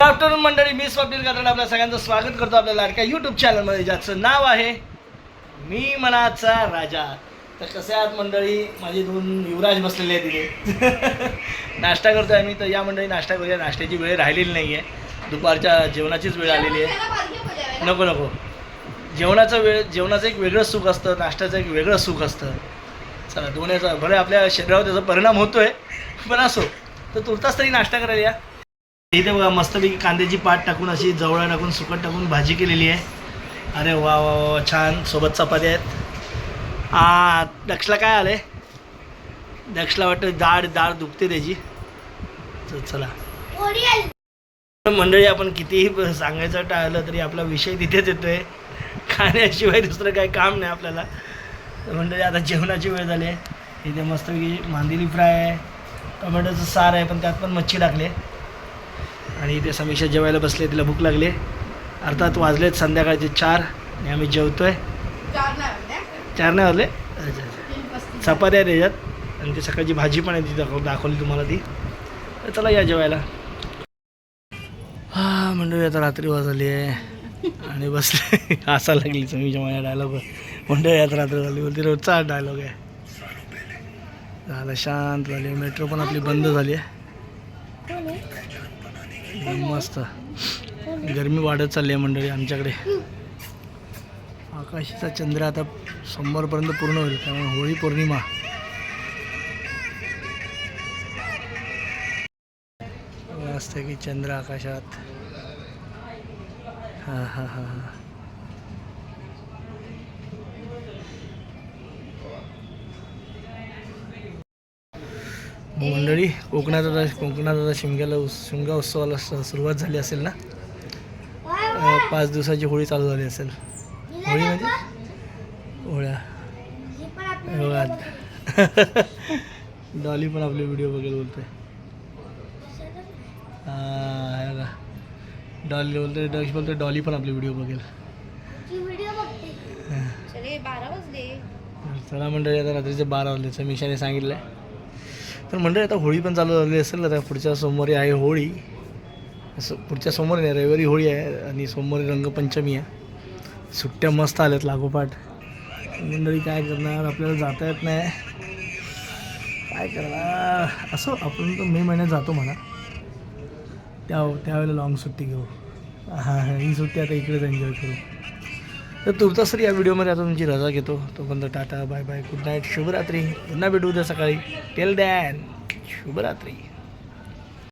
Afternoon मंडळी मी स्वप्नील कारण आपल्या सगळ्यांचं स्वागत करतो आपल्या लाडक्या यूट्यूब चॅनलमध्ये ज्याचं नाव आहे मी मनाचा राजा. तर कसे आहात मंडळी? माझे दोन युवराज बसलेले आहेत तिथे नाश्ता करतो आहे मी तर या मंडळी नाश्ता करूया. नाश्त्याची वेळ राहिलेली नाही आहे दुपारच्या जेवणाचीच वेळ आलेली आहे. नको नको. जेवणाचं वेळ जेवणाचं एक वेगळं सुख असतं. नाश्त्याचं एक वेगळं सुख असतं. चला दोन्हीचा भले आपल्या शरीरावर त्याचा परिणाम होतो आहे पण असो. तर तुर्तास तरी नाश्ता करायला या. इथे बघा मस्तपैकी कांद्याची पाट टाकून अशी जवळ टाकून सुकट टाकून भाजी केलेली आहे. अरे वा वा वा छान. सोबत चपात्या आहेत. आ दक्षला काय आलंय? दक्षला वाटतं दाढ दाढ दुखते त्याची. चला. मंडळी आपण कितीही सांगायचं टाळलं तरी आपला विषय तिथेच येतोय. खाण्याशिवाय दुसरं काही काम नाही आपल्याला. मंडळी आता जेवणाची वेळ झाली आहे. इथे मस्तपैकी मांदेली फ्राय आहे. टोमॅटोचं सार आहे पण त्यात पण मच्छी टाकली आहे. आणि इथे समीक्षा जेवायला बसले तिला भूक लागली. अर्थात वाजलेत संध्याकाळचे चार आणि आम्ही जेवतोय. चार नाही वाजले. अच्छा अच्छा. चपात्या आहे त्याच्यात आणि ती सकाळची भाजी पण आहे ती दाखव दाखवली तुम्हाला ती. तर चला या जेवायला. हा मंडळी आता रात्री वाजली आहे. आणि बसले. हसा लागली समीच्या माझ्या डायलॉग मंडळी आता रात्र झाली बोलते रोजचा डायलॉग आहे. झालं शांत झाली. मेट्रो पण आपली बंद झाली आहे. मस्त. गरमी वाढत चालली आहे मंडळी आमच्याकडे. आकाशाचा चंद्र आता सोमवारपर्यंत पूर्ण होईल त्यामुळे होळी पौर्णिमा. असतं की चंद्र आकाशात. हां हां हां हां. मंडळी कोकणात आता कोकणात आता शिमग्याला उस शिमगा उत्सवाला सुरुवात झाली असेल ना? पाच दिवसाची होळी चालू झाली असेल. होळी म्हणजे? होळ्या. हे. डॉली पण आपले व्हिडिओ बघेल बोलतोय. हा. डॉली बोलतोय डॉक्स बोलतोय डॉली पण आपले व्हिडिओ बघेल. चले मंडळी आता रात्रीचे बारा वाजले समीक्षाने सांगितलं आहे तर मंडळी आता होळी पण चालू झाली असेल आता पुढच्या सोमवारी आहे होळी. असं पुढच्या सोमवारी नाही रविवारी होळी आहे आणि सोमवारी रंगपंचमी आहे. सुट्ट्या मस्त आल्यात लागोपाठ. मंडळी काय करणार? आपल्याला जाता येत नाही. काय करणार? असं आपण तर मे महिन्यात जातो म्हणा. त्या त्यावेळेला लॉंग सुट्टी घेऊ. हां ही सुट्टी आता इकडेच एन्जॉय करू. तर तुर्तास सर या व्हिडिओमध्ये आता तुमची रजा घेतो. तोपर्यंत tata bye bye good night शुभरात्री. पुन्हा भेटू उद्या सकाळी. टेल दॅन शुभरात्री.